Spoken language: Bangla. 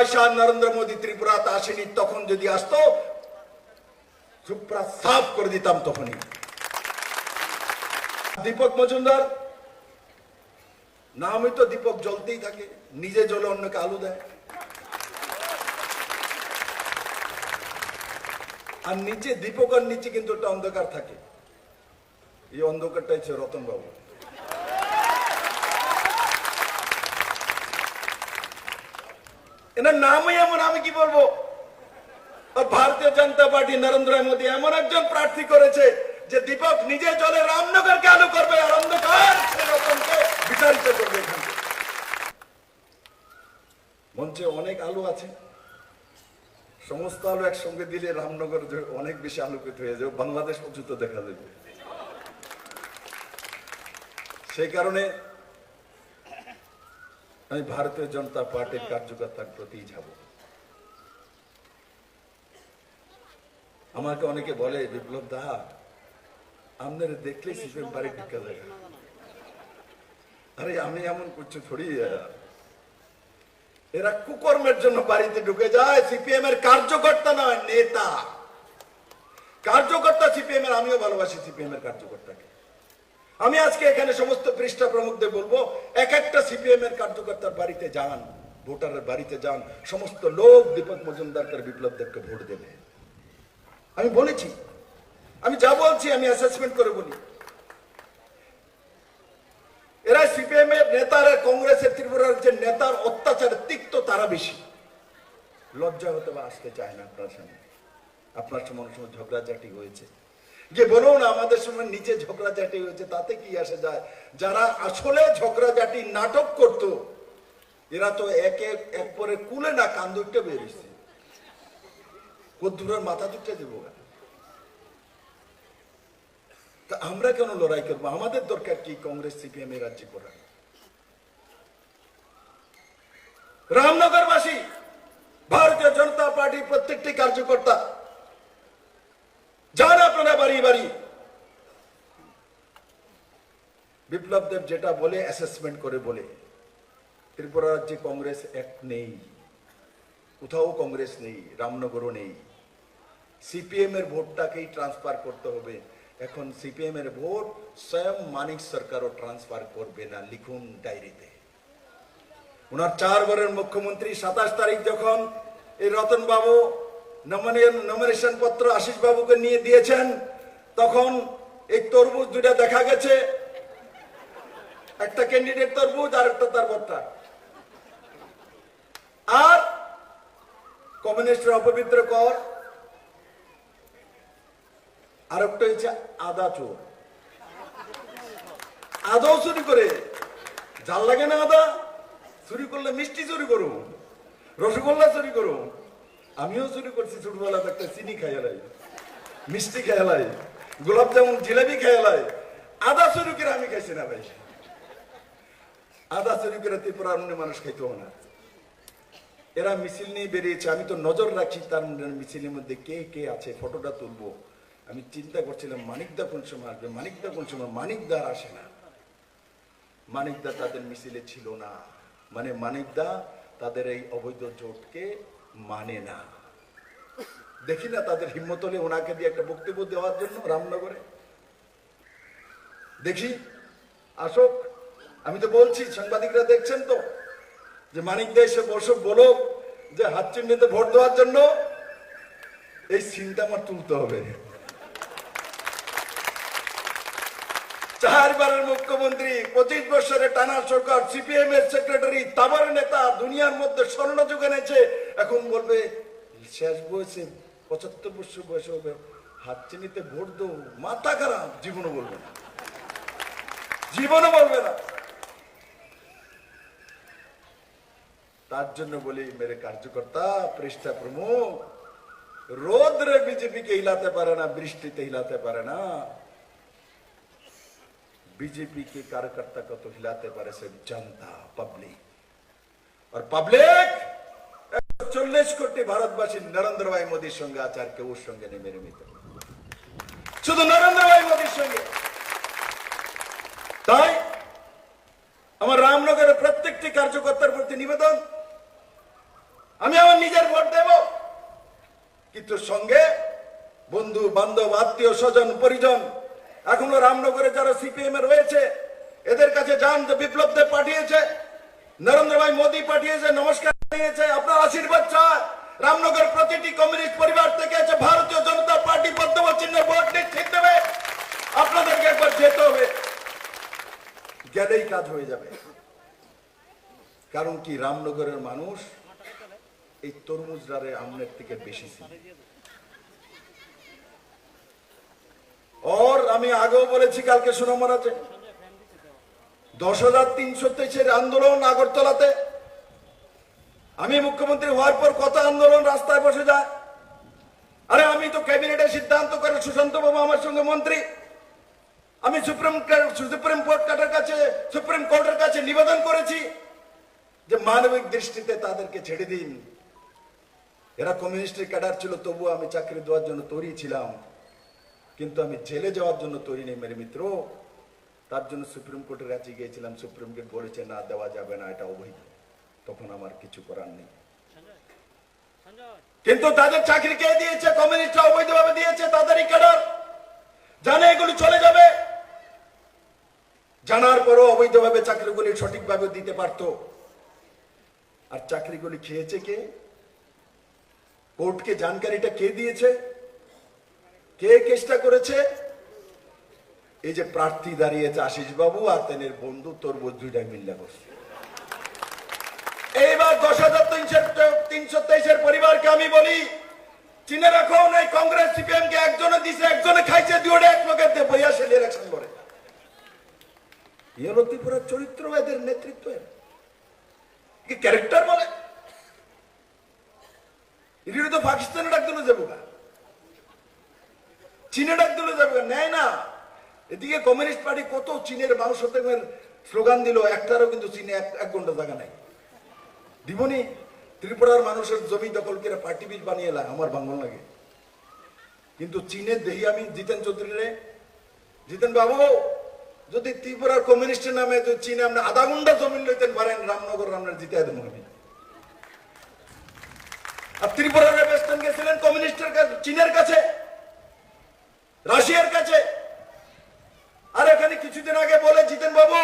পয়সা নরেন্দ্র মোদী ত্রিপুরাতে আসেনি, তখন যদি আসতো, সুপ্রা সাফ করে দিতাম তখনই। দীপক মজুমদার নামই তো দীপক জ্বলতেই থাকে, নিজে জ্বলে অন্যকে আলু দেয়। আর নিচে দীপকের নিচে কিন্তু একটা অন্ধকার থাকে। এই অন্ধকারটা হচ্ছে রতন বাবু এনার নামই এমন, আমি কি বলব? ভারতীয় জনতা পার্টি নরেন্দ্র মোদী এমন একজন প্রার্থী করেছে যে দীপক নিজে চলে রামনগরকে আলু করবে আর অন্ধকার বিতাড়িত করবে মঞ্চে অনেক আলু আছে। সমস্ত আলু একসঙ্গে দিলে রামনগর অনেক বেশি আলোকিত হয়ে যাবে, বাংলাদেশ পর্যন্ত দেখা যাবে। সেই কারণে আমি ভারতীয় জনতা পার্টির কার্যকর্তার প্রতি যাব। আমাকে অনেকে বলে, বিপ্লব দা, আপনার দেখলে সিপিএম বাড়ি ঢুকা যায়। আরে, আমি এমন করছি থোড়ি এরা কুকর্মের জন্য বাড়িতে ঢুকে যায় সিপিএম এর কার্যকর্তা নয়, নেতা। কার্যকর্তা সিপিএম এর আমিও ভালোবাসি সিপিএম এর কার্যকর্তাকে। আমি আজকে এখানে সমস্ত পৃষ্ঠা প্রমুখদের বলব, এক একটা সিপিএম এর কার্যকর্তার বাড়িতে যান, ভোটারের বাড়িতে যান, সমস্ত লোক দীপক মজুমদারকে বিপ্লব ভোট দেবে। আমি বলেছি, আমি যা বলছি আমি অ্যাসেসমেন্ট করে বলি। এরা সিপিএম এর নেতারা কংগ্রেসের ত্রিপুরার যে নেতার অত্যাচার তিক্ত, তারা বেশি। লজ্জা হতে বা আসতে চায় না আপনার সামনে আপনার সময় ঝগড়াঝাটি হয়েছে। যে বলুন, আমাদের সময় নিচে ঝগড়াঝাটি হয়েছে, তাতে কি আসে যায়? যারা আসলে ঝগড়াঝাটি নাটক করত, এরা তো একে এক পরে কুলে না কান বেরিয়েছে কদ্দুরের মাথা দুটো দেবো? তা আমরা কেন লড়াই করব? আমাদের দরকার কি কংগ্রেস, সিপিএম এর রাজ্যে করা রামনগরবাসী, ভারতীয় জনতা পার্টির প্রত্যেকটি কার্যকর্তা বাড়ি বিপ্লব দেব যেটা বলে অ্যাসেসমেন্ট করে বলে। ত্রিপুরা রাজ্যে কংগ্রেস এক নেই, কোথাও কংগ্রেস নেই, রামনগরও নেই। সিপিএম এর ভোটটাকেই ট্রান্সফার করতে হবে। এখন সিপিএম এর ভোট স্বয়ং মানিক সরকারও ট্রান্সফার করবে না, লিখুন ডায়েরিতে। ওনার চারবারের মুখ্যমন্ত্রী, সাতাশ তারিখ যখন এই রতন বাবু নমিনেশন পত্র আশিস বাবুকে নিয়ে দিয়েছেন তখন এই তরমুজ দুটা দেখা গেছে। একটা ক্যান্ডিডেট তরমুজ আর একটা তার বট্টা আর কমিউনিস্টের অপবিত্র কর, আর একটা হচ্ছে আদা চোর। আদাও চুরি করে, জাল লাগে না আদা? চুরি করলে মিষ্টি চুরি করো রসগোল্লা চুরি করো আমিও চুরি করছি ছোটবেলা একটা চিনি খাইয়ালাই মিষ্টি খাইয়ালাই গোলাপ জামুন জিলাপি খাইয়ালাই আদা চুরি করে আমি খাইছি না ভাই। আদা চুরি করে ত্রিপুরার অন্য মানুষ খাইতো না। এরা মিছিল নিয়ে বেরিয়েছে, আমি তো নজর রাখছি তার মিছিলের মধ্যে কে কে আছে, ফটোটা তুলবো। আমি চিন্তা করছিলাম মানিকদা কোন সময় আসবে? মানিকদা কোন সময়? মানিকদা আর আসে না। মানিকদা তাদের মিছিলে ছিল না। মানে মানিকদা তাদের এই অবৈধ জোটকে মানে না। দেখি না তাদের হিম্মত হলে ওনাকে দিয়ে একটা বক্তব্য দেওয়ার জন্য রামনগরে। দেখি। আসুক। আমি তো বলছি, সাংবাদিকরা দেখছেন তো, যে মানিক এসে বসুক বলো যে হাত চিহ্নিতে ভোট দেওয়ার জন্য এই সিনটা আমার তুলতে হবে। চারবারের মুখ্যমন্ত্রী, পঁচিশ বছরে টানা সরকার, সিপিএম এর সেক্রেটারি তাবার নেতা, দুনিয়ার মধ্যে স্বর্ণ যুগ এনেছে, এখন বলবে, শেষ বয়সে পঁচাত্তর বছর বয়সে হবে হাত চিনিতে ভোট দো মাথা খারাপ জীবনও বলবে না জীবনও বলবে না তার জন্য বলি মেরে কার্যকর্তা পৃষ্ঠা প্রমুখ রোদ্রে বিজেপিকে হিলাতে পারে না বৃষ্টিতে হিলাতে পারে না बीजेपी के कार्यकर्ता को तो हिलाते पारे सिर्फ जनता पब्लिक और पब्लिक চল্লিশ কোটি ভারতবাসী নরেন্দ্র ভাই মোদীর সঙ্গে আছে আর কেউ সঙ্গে মেরে মিত্র শুধু নরেন্দ্র ভাই মোদীর সঙ্গে। তাই আমার রামনগরের প্রত্যেকটি কার্যকর্তার প্রতি নিবেদন। আমি আমার নিজের ভোট দেব। কিন্তু সঙ্গে বন্ধু, বান্ধব, আত্মীয়, স্বজন, পরিজন, এখনও রামনগরে যারা সিপিএম এ রয়েছে, এদের কাছে যান বিপ্লব দেব পাঠিয়েছে, নরেন্দ্র ভাই মোদী পাঠিয়েছে, নমস্কার। আপনার আশীর্বাদ চায়। রামনগর প্রতিটি কমিউনিস্ট পরিবার থেকে আছে ভারতীয় জনতা পার্টি পদ্ম চিহ্ন ভোট নিশ্চিত দেবে আপনাদেরকে একবার যেতে হবে। গেলেই কাজ হয়ে যাবে। কারণ কি রামনগরের মানুষ এই তরমুজ রারে আমনের থেকে বেশি ওর আমি আগেও বলেছি, কালকে সুনমর আছে। দশ হাজার তিনশো তেইশের আন্দোলন আগরতলাতে। আমি মুখ্যমন্ত্রী হওয়ার পর কত আন্দোলন রাস্তায় বসে যায়? আরে আমি তো ক্যাবিনেটে সিদ্ধান্ত করে সুশান্ত বাবু আমার সঙ্গে মন্ত্রী। আমি সুপ্রিম সুপ্রিম কোর্ট কাছে, সুপ্রিম কোর্টের কাছে নিবেদন করেছি যে মানবিক দৃষ্টিতে তাদেরকে ছেড়ে দিন। এরা কমিউনিস্টের ক্যাডার ছিল, তবুও আমি চাকরি দেওয়ার জন্য তৈরি ছিলাম। কিন্তু আমি জেলে যাওয়ার জন্য তৈরি নেই মেরে মিত্র। তার জন্য সুপ্রিম কোর্টের কাছে গিয়েছিলাম। সুপ্রিম কোর্ট বলেছে, না, দেওয়া যাবে না, এটা অবৈধ। তখন আমার কিছু করার নেই। কিন্তু তাদের চাকরি কে দিয়েছে? কমিউনিস্টরা অবৈধভাবে দিয়েছে তাদেরই ক্যাডার। জানে এগুলি চলে যাবে। জানার পরও অবৈধভাবে চাকরিগুলি সঠিকভাবে দিতে পারতো। আর চাকরিগুলি খেয়েছে কে? কোর্টকে জানকারিটা কে দিয়েছে? কে কেসটা করেছে? এই যে প্রার্থী দাঁড়িয়েছে আশিস বাবু আর তেনের বন্ধু তোর দুইটা মিল্লা করছে তিনশো পরিবারকে আমি বলি, চিনে রাখুন, এই কংগ্রেস সিপিএম কে একজনে দিছে, একজনে খাইছে, দুইটা এক লোকের বইয়া ইলেকশন করে চরিত্র এদের নেতৃত্বের কি ক্যারেক্টার বলে। তো পাকিস্তানে ডাক দিলে যাব চীনে ডাক দিলে যাব নেয় না। এদিকে কমিউনিস্ট পার্টি কত চীনের তেমের স্লোগান দিল, একটারও কিন্তু চীনে এক ঘণ্টা জায়গা নাই। দিবনি ত্রিপুরার মানুষের জমি দখল করে পার্টি বিল বানিয়ে এলাম আমার বাঙ্গল লাগে। কিন্তু চীনের দেহি আমি জিতেন চৌধুরী রে জিতেন বাবু, যদি ত্রিপুরার কমিউনিস্টের নামে যদি চীনে আপনি আধা ঘণ্টা জমি লইতেন, পারেন রামনগর রামনার জিতে দেবো আর ত্রিপুরার ওয়েস্টার্ন গেছিলেন কমিউনিস্টের কাছে, চীনের কাছে, রাশিয়ার কাছে। আর এখানে কিছুদিন আগে বলে জিতেন বাবু